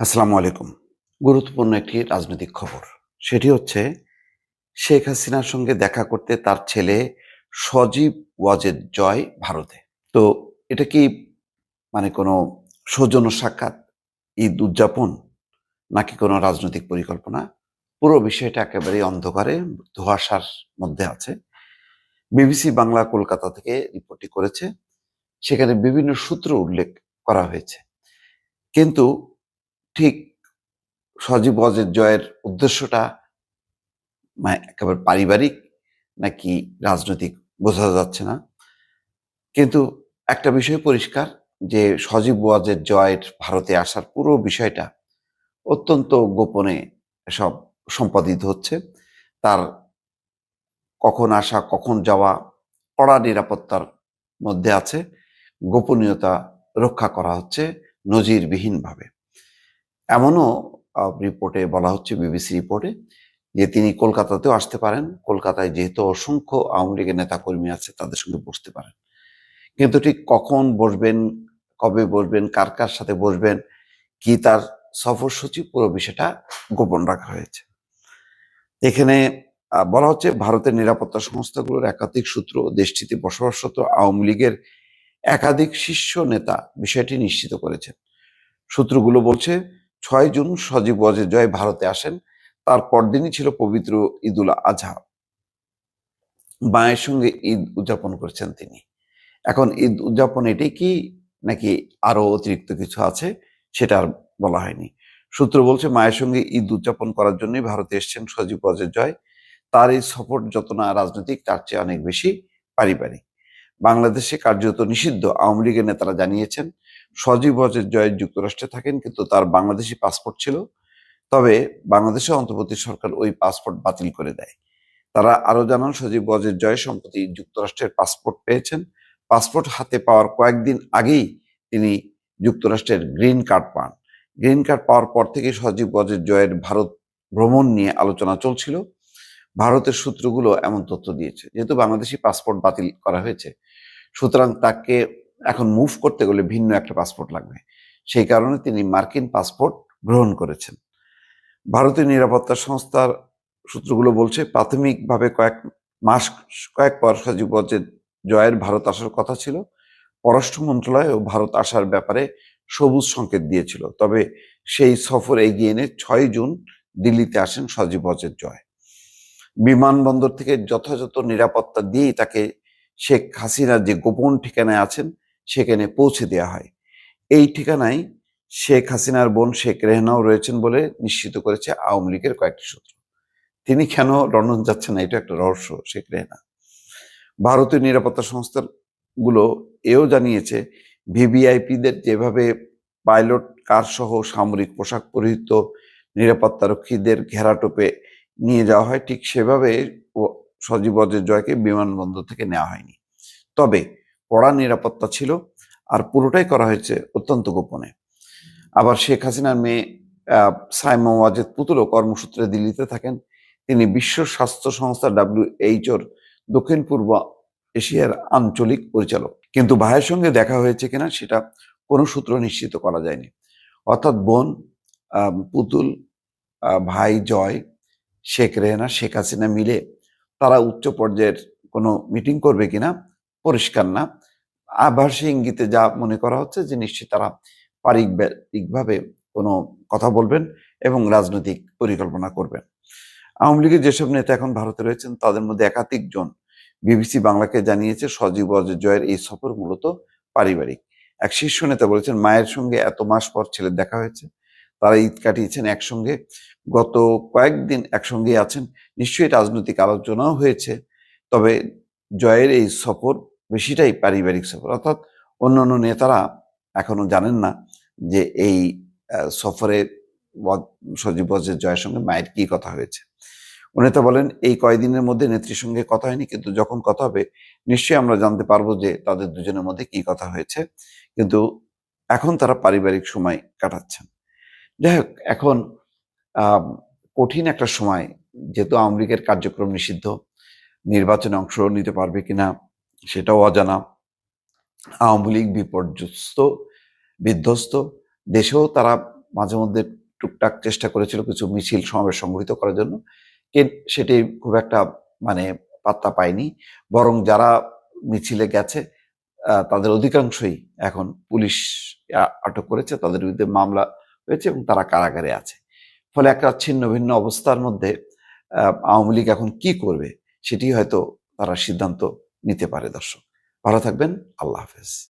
আসসালামু আলাইকুম। গুরুত্বপূর্ণ একটি রাজনৈতিক খবর। সেটি হচ্ছে, শেখ হাসিনার সঙ্গে দেখা করতে তার ছেলে সজীব ওয়াজেদ জয় ভারতে। তো এটা কি মানে কোনো সৌজন্য সাক্ষাৎ, ঈদ উদযাপন, নাকি কোনো রাজনৈতিক পরিকল্পনা? পুরো বিষয়টা একেবারেই অন্ধকারে ধোঁয়াশার মধ্যে আছে। বিবিসি বাংলা কলকাতা থেকে রিপোর্টটি করেছে, সেখানে বিভিন্ন সূত্র উল্লেখ করা হয়েছে। কিন্তু ঠিক সজীব ওয়াজেদ জয়ের উদ্দেশ্যটা মানে একেবারে পারিবারিক নাকি রাজনৈতিক বোঝা যাচ্ছে না। কিন্তু একটা বিষয় পরিষ্কার যে সজীব ওয়াজেদ জয়ের ভারতে আসার পুরো বিষয়টা অত্যন্ত গোপনে সব সম্পাদিত হচ্ছে। তার কখন আসা, কখন যাওয়া, কড়া নিরাপত্তার মধ্যে আছে। গোপনীয়তা রক্ষা করা হচ্ছে নজিরবিহীনভাবে। এমনও রিপোর্টে বলা হচ্ছে বিবিসি রিপোর্টে যে তিনি কলকাতাতেও আসতে পারেন। কলকাতায় যেহেতু অসংখ্য আওয়ামী লীগের নেতাকর্মী আছে, তাদের সঙ্গে বসতে পারেন। কিন্তু ঠিক কখন বসবেন, কবে বসবেন, কার কার সাথে বসবেন, কি তার সফরসূচি পুরো বিষয়টা গোপন রাখা হয়েছে। এখানে বলা হচ্ছে, ভারতের নিরাপত্তা সংস্থাগুলোর একাধিক সূত্র, দেশটিতে বসবাসরত আওয়ামী লীগের একাধিক শীর্ষ নেতা বিষয়টি নিশ্চিত করেছেন। সূত্রগুলো বলছে ছয় জুন সজীব ওয়াজেদ জয় ভারতে আসেন। তার পরদিনই ছিল পবিত্র ঈদুল আজহা মায়ের সঙ্গে ঈদ উদযাপন করছেন তিনি। এখন ঈদ উদযাপন এটাই কি, নাকি আরও অতিরিক্ত কিছু আছে, সেটা আর বলা হয়নি। সূত্র বলছে, মায়ের সঙ্গে ঈদ উদযাপন করার জন্যই ভারতে এসেছেন সজীব ওয়াজেদ জয়। তার এই সফর যত না রাজনৈতিক, তার চেয়ে অনেক বেশি পারিবারিক। বাংলাদেশে কার্যত নিষিদ্ধ আওয়ামী লীগের নেতারা জানিয়েছেন সজীব ওয়াজেদ জয় যুক্তরাষ্ট্রে থাকেন, কিন্তু তার বাংলাদেশি পাসপোর্ট ছিল। তবে বাংলাদেশে অন্তর্বর্তী সরকার ওই পাসপোর্ট বাতিল করে দেয়। তারা আরও জানান, সজীব ওয়াজেদ জয় সম্প্রতি যুক্তরাষ্ট্রের পাসপোর্ট পেয়েছেন। পাসপোর্ট হাতে পাওয়ার কয়েকদিন আগেই তিনি যুক্তরাষ্ট্রের গ্রিন কার্ড পান। গ্রিন কার্ড পাওয়ার পর থেকে সজীব ওয়াজেদ জয়ের ভারত ভ্রমণ নিয়ে আলোচনা চলছিল। ভারতের সূত্রগুলো এমন তথ্য দিয়েছে, যেহেতু বাংলাদেশি পাসপোর্ট বাতিল করা হয়েছে। সুতরাং তাকে এখন মুভ করতে গেলে ভিন্ন একটা পাসপোর্ট লাগবে। সেই কারণে তিনি মার্কিন পাসপোর্ট গ্রহণ করেছেন। ভারতীয় নিরাপত্তা সংস্থার সূত্রগুলো বলছে, প্রাথমিকভাবে কয়েক মাস, কয়েক পর সজীব জয়ের ভারত আসার কথা ছিল। পররাষ্ট্র মন্ত্রণালয় ও ভারত আসার ব্যাপারে সবুজ সংকেত দিয়েছিল। তবে সেই সফর এগিয়ে এনে ছয় জুন দিল্লিতে আসেন সজীব ওয়াজেদ জয়। বিমানবন্দর থেকে যথাযথ নিরাপত্তা দিয়েই তাকে শেখ হাসিনা যে গোপন ঠিকানায় আছেন সেখানে পৌঁছে দেওয়া হয়। এই ঠিকানায় শেখ হাসিনার বোন শেখ রেহনাও রয়েছেন বলে নিশ্চিত করেছে আওয়ামী লীগের কয়েকটি সূত্র তিনি কেন লন্ডন যাচ্ছেন না? এটা একটা রহস্য, শেখ রেহনা। ভারতীয় নিরাপত্তা সংস্থাগুলো এও জানিয়েছে, ভিভিআইপিদের যেভাবে পাইলট কার সহ সামরিক পোশাক পরিহিত নিরাপত্তারক্ষীদের ঘেরাটোপে নিয়ে যাওয়া হয়, ঠিক সেভাবে সজীব অজয় জয়কে বিমানবন্দর থেকে নেওয়া হয়নি। তবে কড়া নিরাপত্তা ছিল আর পুরোটাই করা হয়েছে অত্যন্ত গোপনে। আবার শেখ হাসিনার মেয়ে সাইমা ওয়াজেদ পুতুলও কর্মসূত্রে দিল্লিতে থাকেন। তিনি বিশ্ব স্বাস্থ্য সংস্থা ডাব্লিউএইচওর দক্ষিণ পূর্ব এশিয়ার আঞ্চলিক পরিচালক। কিন্তু ভাইয়ের সঙ্গে দেখা হয়েছে কিনা সেটা কোনো সূত্র নিশ্চিত করা যায়নি। অর্থাৎ বোন পুতুল ভাই জয়, শেখ রেহানা, শেখ হাসিনা মিলে তারা উচ্চ পর্যায়ের কোনো মিটিং করবে কিনা পরিষ্কার না। আভাসী ইঙ্গিতে যা মনে করা হচ্ছে যে নিশ্চয়ই তারা পারিবারিকভাবে কোনো কথা বলবেন এবং রাজনৈতিক পরিকল্পনা করবেন। আওয়ামী লীগের যেসব নেতা এখন ভারতে রয়েছেন, তাদের মধ্যে একাধিক জন বিবিসি বাংলাকে জানিয়েছে সজীব জয়ের এই সফর মূলত পারিবারিক। এক শীর্ষ নেতা বলেছেন, মায়ের সঙ্গে এত মাস পর ছেলের দেখা হয়েছে। তারা ঈদ কাটিয়েছেন একসঙ্গে। গত কয়েকদিন একসঙ্গে আছেন। নিশ্চয়ই রাজনৈতিক আলোচনাও হয়েছে। তবে জয়ের এই সফর বেশিটাই পারিবারিক সফর। অর্থাৎ অন্যান্য নেতারা এখনও জানেন না যে এই সফরে সজীব ওয়াজেদ জয়ের সঙ্গে মায়ের কি কথা হয়েছে। নেতা বলেন, এই কয়দিনের মধ্যে নেত্রীর সঙ্গে কথা হয়নি, কিন্তু যখন কথা হবে, নিশ্চয়ই আমরা জানতে পারব যে তাদের দুজনের মধ্যে কি কথা হয়েছে। কিন্তু এখন তারা পারিবারিক সময় কাটাচ্ছেন। যাই হোক, এখন কঠিন একটা সময়, যেহেতু আওয়ামী লীগের কার্যক্রম নিষিদ্ধ নির্বাচনে অংশ নিতে পারবে কিনা সেটাও অজানা। আওয়ামী লীগ বিপর্যস্ত, বিধ্বস্ত, দেশেও তারা মাঝে মধ্যে টুকটাক চেষ্টা করেছিল কিছু মিছিল সমাবেশ সংগঠিত করার জন্য। সেটি খুব একটা মানে পাত্তা পায়নি। বরং যারা মিছিলে গেছে তাদের অধিকাংশই এখন পুলিশ আটক করেছে, তাদের বিরুদ্ধে মামলা হয়েছে এবং তারা কারাগারে আছে। ফলে একটা ছিন্ন ভিন্ন অবস্থার মধ্যে আওয়ামী লীগ এখন কি করবে? সেটি হয়তো তারা সিদ্ধান্ত নিতে পারে দর্শক। ভালো থাকবেন আল্লাহ হাফেজ।